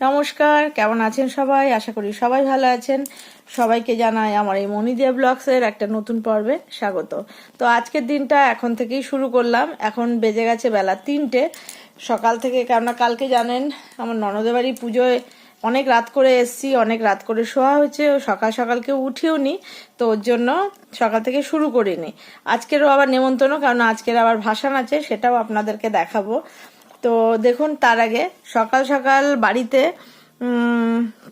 নমস্কার, কেমন আছেন সবাই? আশা করি সবাই ভালো আছেন। সবাইকে জানাই আমার এই মনিদিয়া ব্লগসের একটা নতুন পর্বে স্বাগত। তো আজকের দিনটা এখন থেকেই শুরু করলাম। এখন বেজে গেছে বেলা তিনটে। সকাল থেকে, কেননা কালকে জানেন, আমার ননদের বাড়ি পুজোয় অনেক রাত করে এসছি, অনেক রাত করে শোয়া হয়েছে। ও সকাল সকাল কেউ উঠিও নি, তো ওর জন্য সকাল থেকে শুরু করিনি। আজকেরও আবার নেমন্তন্ন কারণ আজকের আবার ভাসান আছে, সেটাও আপনাদেরকে দেখাবো। তো দেখুন, তার আগে সকাল সকাল বাড়িতে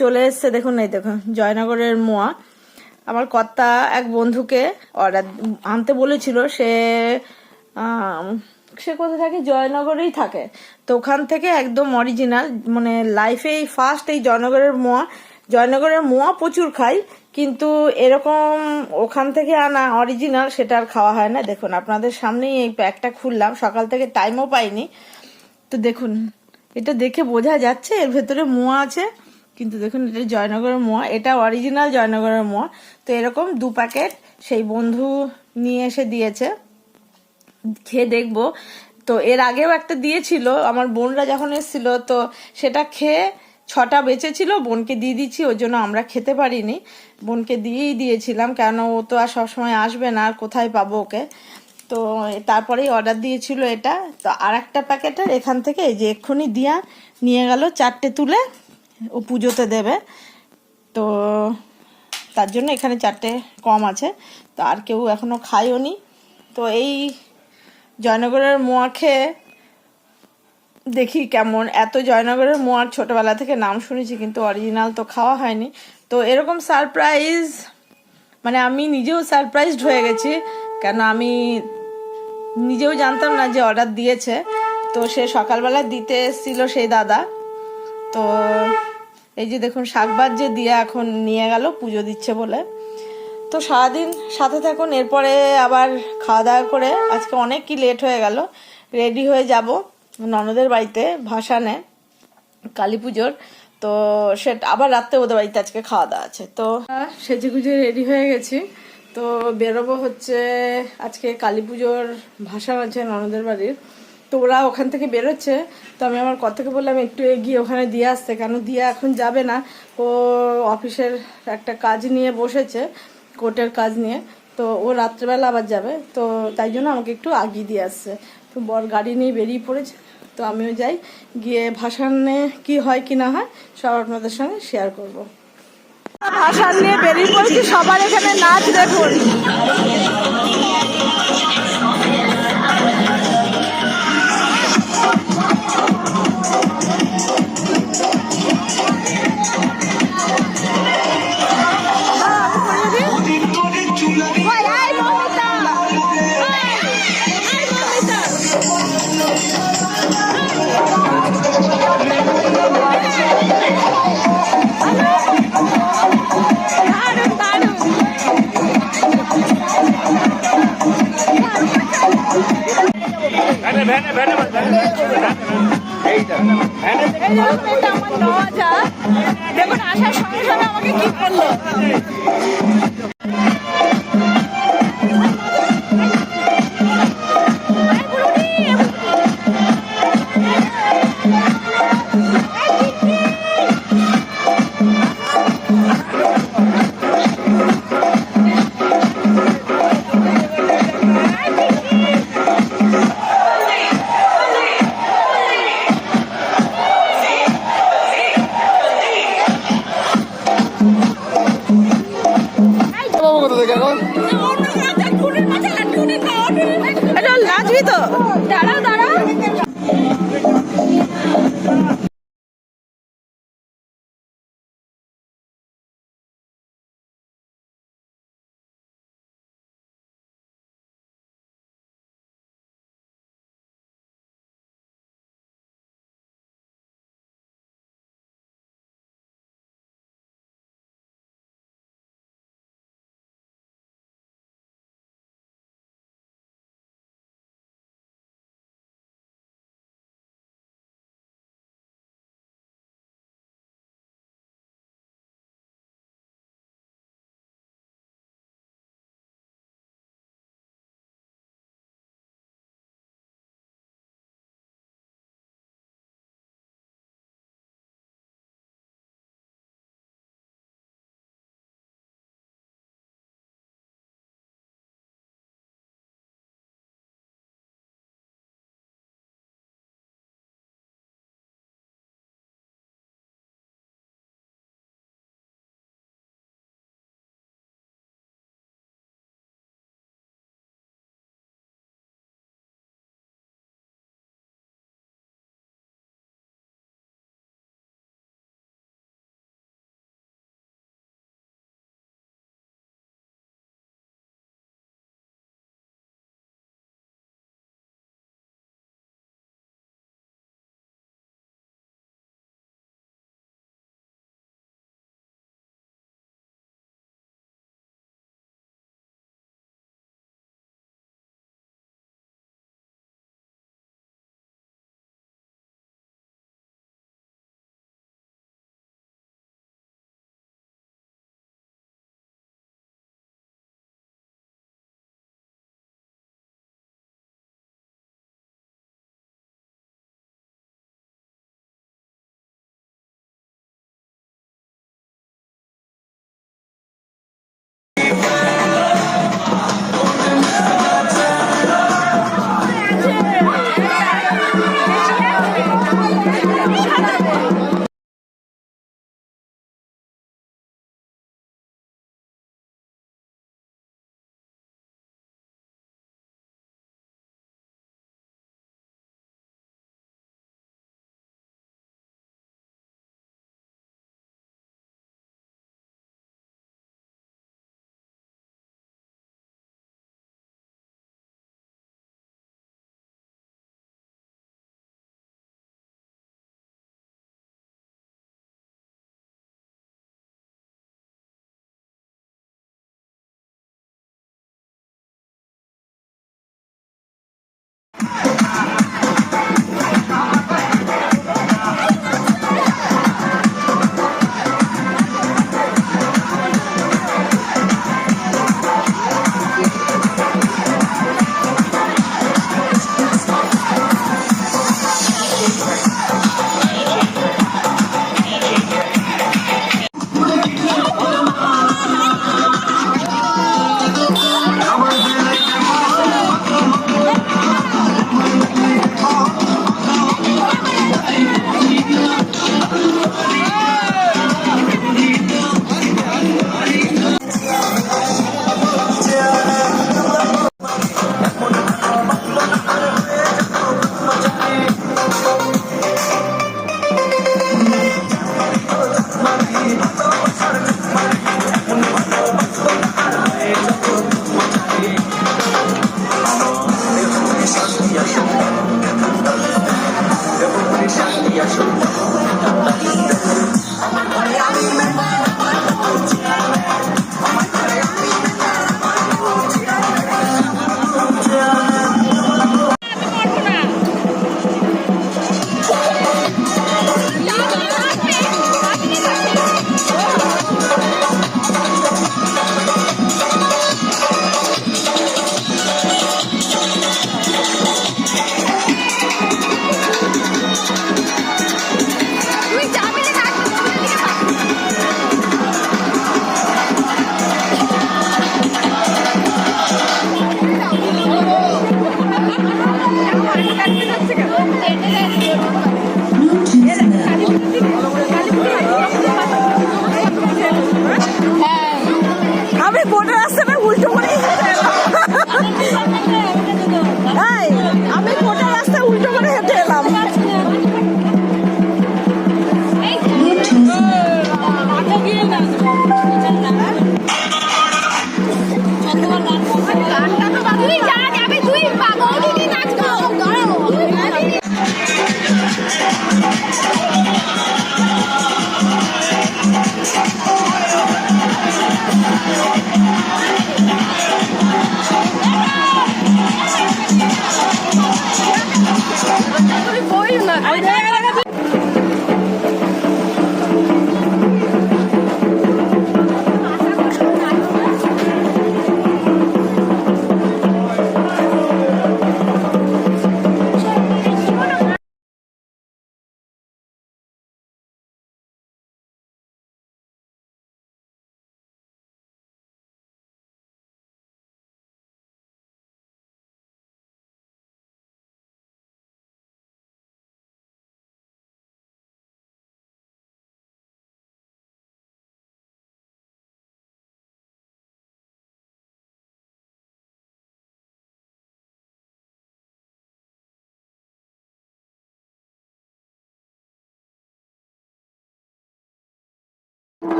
চলে এসছে, দেখুন এই দেখুন, জয়নগরের মোয়া। আমার কর্তা এক বন্ধুকে অর্ডার আনতে বলেছিল, সে সে কোথায় থাকে? জয়নগরেই থাকে। তো ওখান থেকে একদম অরিজিনাল মানে লাইফে এই ফার্স্ট এই জয়নগরের মোয়া। জয়নগরের মোয়া প্রচুর খাই, কিন্তু এরকম ওখান থেকে আনা অরিজিনাল সেটা আর খাওয়া হয় না। দেখুন, আপনাদের সামনেই এই প্যাকটা খুললাম। সকাল থেকে টাইমও পাইনি। তো দেখুন, এটা দেখে বোঝা যাচ্ছে এর ভেতরে মোয়া আছে, কিন্তু দেখুন এটা জয়নগরের মোয়া, এটা অরিজিনাল জয়নগরের মোয়া। তো এরকম দু প্যাকেট সেই বন্ধু নিয়ে এসে দিয়েছে, খেয়ে দেখব। তো এর আগেও একটা দিয়েছিল, আমার বোনরা যখন এসেছিল, তো সেটা খেয়ে ছটা বেঁচেছিল, বোনকে দিয়ে দিচ্ছি ওই জন্য আমরা খেতে পারিনি। বোনকে দিয়েই দিয়েছিলাম, কেন ও তো আর সবসময় আসবে না, আর কোথায় পাবো ওকে? তো তারপরেই অর্ডার দিয়েছিল এটা। তো আর একটা প্যাকেটের এখান থেকে এই যে এক্ষুনি দিয়া নিয়ে গেল চারটে তুলে, ও পুজোতে দেবে। তো তার জন্য এখানে চারটে কম আছে। তো আর কেউ এখনও খায়ও নি। তো এই জয়নগরের মোয়া খেয়ে দেখি কেমন। এত জয়নগরের মোয়ার ছোটোবেলা থেকে নাম শুনেছি, কিন্তু অরিজিনাল তো খাওয়া হয়নি। তো এরকম সারপ্রাইজ মানে আমি নিজেও সারপ্রাইজড হয়ে গেছি। কেন আমি নিজেও জানতাম না যে অর্ডার দিয়েছে। তো সে সকালবেলা দিতে এসেছিল সেই দাদা। তো এই যে দেখুন শাকবাজ যে দিয়ে এখন নিয়ে গেল, পুজো দিচ্ছে বলে। তো সারাদিন সাথে থাকুন, এরপরে আবার খাওয়া দাওয়া করে আজকে অনেক কি লেট হয়ে গেল। রেডি হয়ে যাব ননদের বাড়িতে, ভাসানে, কালী পুজোর। তো সেটা আবার রাত্রে ওদের বাড়িতে আজকে খাওয়া দাওয়া আছে। তো সেজে গুজে রেডি হয়ে গেছি। তো বেরোবো হচ্ছে আজকে কালী পুজোর ভাসান আছে ননদের বাড়ির। তো ওরা ওখান থেকে বেরোচ্ছে। তো আমি আমার কথাকে বললাম, একটু এগিয়ে ওখানে দিয়ে আসতে। কেন দিয়ে এখন যাবে না? ও অফিসের একটা কাজ নিয়ে বসেছে, কোর্টের কাজ নিয়ে। তো ও রাত্রেবেলা আবার যাবে। তো তাই জন্য আমাকে একটু আগিয়ে দিয়ে আসছে। তো বর গাড়ি নিয়ে বেরিয়ে পড়েছে। তো আমিও যাই। গিয়ে ভাসানে কি হয় কি না হয় সব আপনাদের সঙ্গে শেয়ার করব। ভাসান নিয়ে বেরিয়ে পড়ছি সবার এখানে নাচ দেখুন। Thank you.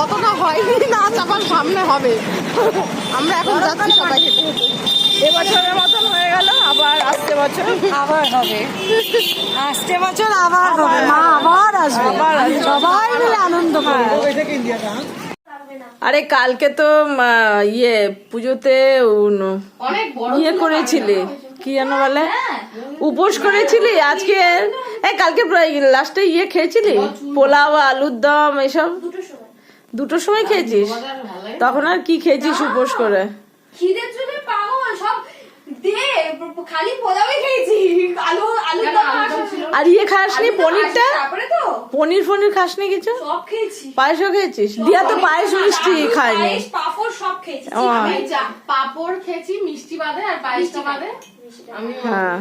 অতটা হয়নি নাচ আবার সামনে হবে। আমরা এখন যাচ্ছি সবাই। এবছরের মতন হয়ে গেল আবার আসছে বছর। আবার হবে। আসছে বছর আবার হবে। মা আবার আসবে। আবার আসবে। সবাই মিলে আনন্দ করব। আরে কালকে তো ইয়ে পুজোতে উন- ইয়ে করেছিলি। কি যেন বলে? উপোস করেছিলি? আজকে? এই কালকে লাস্টে ইয়ে খেয়েছিলি? পোলাও আলুর দম এসব? দুটোর সময় খেয়েছিস? তখন আর কি খেয়েছিস উপোস করে? খিদের জন্য পাগল সব দে খালি পোলাওই খেয়েছি। আলু আলু আর ইয়ে খাসনি পনিরটা? পনির ফনির খাসনি কিছু? সব খেয়েছি। পায়েসও খেয়েছিস? দিয়া তো পায়েস মিষ্টি খায়নি। পায়েস পাঁপড় সব খেয়েছি। ও, আমি চা- পাঁপড় খেয়েছি মিষ্টি বাদে আর পায়েসটা বাদে। হ্যাঁ।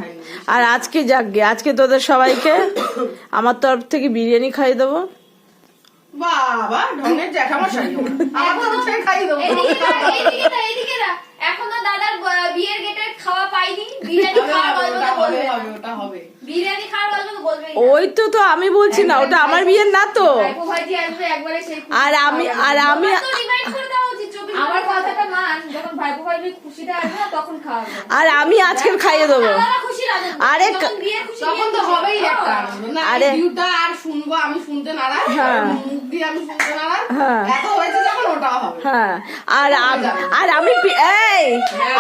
আর আজকে যাকগে আজকে তোদের সবাইকে আমার তরফ থেকে বিরিয়ানি খাইয়ে দেবো। বাবা ঢঙ্গের জ্যাঠামশাই আমার তো খাই দেবো এইদিকে না, এইদিকে না, এইদিকে না। এখনও দাদার বিয়ের গেটে খাওয়া পাইনি। বিরিয়ানি খাওয়ার গল্প বলবে। ওটা হবে। বিরিয়ানি খাওয়ার গল্প তো বলবেই ওই তো তো আমি বলছি না ওটা আমার বিয়ের না তো। ভাইপো ভাইজি আসবে একবারে সেই খুশি। আর আমি আর আমি আমার কথাটা মান যখন ভাইপো ভাইজি খুশিটা আসবে না, তখন খাওয়াবে আর আমি আজকে খাইয়ে দেবো। আরে তখন তো হবেই একটা না? আরে। এই ভিউটা আর শুনব আমি শুনতে নারাজ হ্যাঁ। মুখ দিয়ে আমি শুনতে নারাজ। হ্যাঁ। এত হয়েছে যখন ওটাও হবে। হ্যাঁ। আর আর আমি এই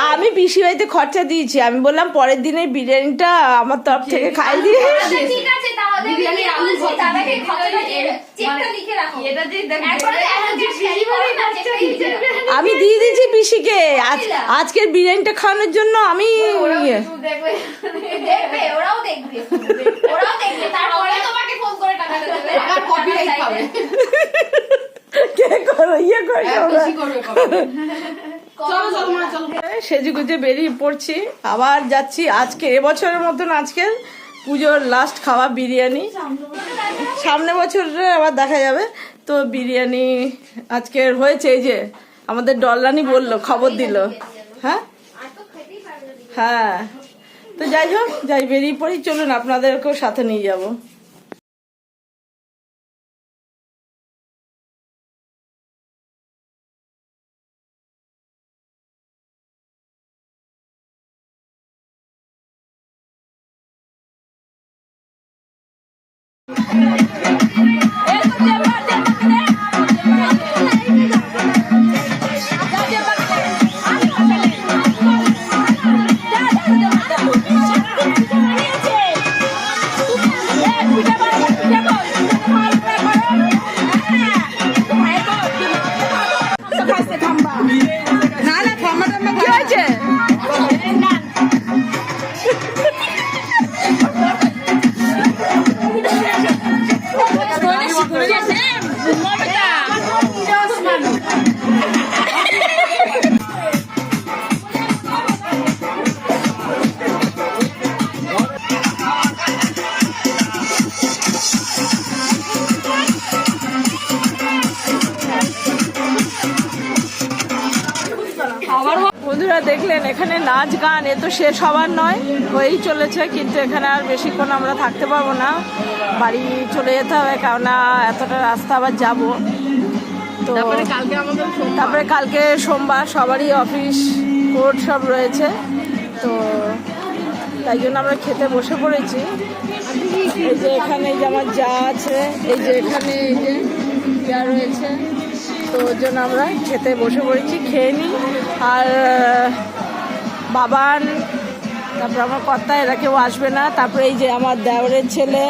আমি পিসি বাড়িতে খরচা দিয়েছি। আমি বললাম পরের দিনের বিরিয়ানিটা আমার তরফ থেকে খাই দিয়ে ঠিক আছে তাহলে আমি বিরিয়ানি দাদাকে দিয়ে। খরচাটা। চেকটা লিখে রাখো। এটা যে। আমি দিয়েছি পিসিকে। আজ আজকের বিরিয়ানিটা খাওয়ানোর জন্য আমি ইয়ে- দেখবে। ওরাও দেখবে। ওরাও দেখবে তারপরে তোমাকে ফোন করে টাকাটা দেবে। আবার copyright পাবে। কে করো ইয়ে করো হ্যাঁ, বেশি করবে কবে। চলো। চলো। মা চলো সেজে গুজে বেরিয়ে পড়ছি। আবার যাচ্ছি আজকে এবছরের মতন আজকে পুজোর লাস্ট খাওয়া বিরিয়ানি। সামনে বছরে আবার দেখা যাবে। তো বিরিয়ানি আজকের হয়েছে এই যে আমাদের ডল্লানি বলল খবর দিল। হ্যাঁ। হ্যাঁ। তো যাই হোক যাই বেরিয়ে পড়ি চলুন আপনাদেরকেও সাথে নিয়ে যাব। কি বন্ধুরা দেখলেন, এখানে নাচ গান, এ তো শেষ হবার নয়, হয়েই চলেছে, কিন্তু এখানে আর বেশিক্ষণ আমরা থাকতে পারব না। বাড়ি চলে যেতে হবে কেননা এতটা রাস্তা আবার যাব। তো তারপরে কালকে সোমবার। সবারই অফিস কোর্ট সব রয়েছে। তো তাই জন্য আমরা খেতে বসে পড়েছি। এই যে এখানে এই যে আমার যা আছে এই যে এখানে এই যে যা রয়েছে তো ওর জন্য আমরা খেতে বসে পড়েছি খেয়ে নিই। আর বাবান তারপর আমার কর্তা এরা কেউ আসবে না। তারপরে এই যে আমার দেওরের ছেলে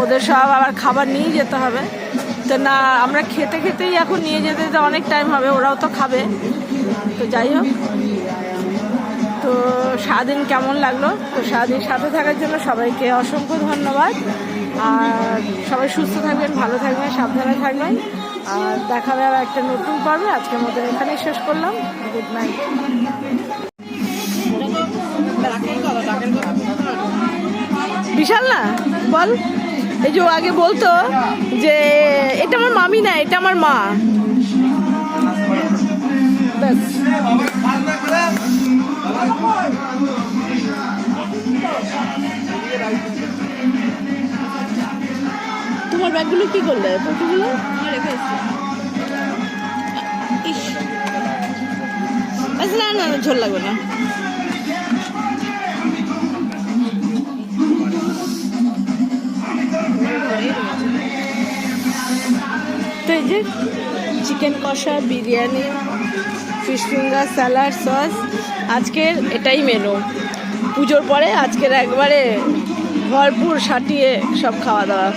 ওদের সব আবার খাবার নিয়ে যেতে হবে। তো না, আমরা খেতে খেতেই এখন নিয়ে যেতে যেতে অনেক টাইম হবে, ওরাও তো খাবে। তো যাই হোক। তো সারাদিন কেমন লাগল? তো সারাদিন সাথে থাকার জন্য সবাইকে অসংখ্য ধন্যবাদ। আর সবাই সুস্থ থাকবেন, ভালো থাকবেন, সাবধানে থাকবেন। আর দেখা হবে একটা নতুন পর্বে। আজকের মতো এখানেই শেষ করলাম। গুড নাইট বিশাল না? বল। এই যে আগে বলতো যে এটা আমার মামি না এটা আমার মা। তোমার ব্যাগগুলো কি করলে? ইস। আচ্ছা না না, ঝোল লাগবে না। এই যে চিকেন কষা, biryani fish finger salad sauce আজকের এটাই মেনু পুজোর পরে আজকের একবারে ভরপুর সাটিয়ে সব খাওয়া দাওয়া।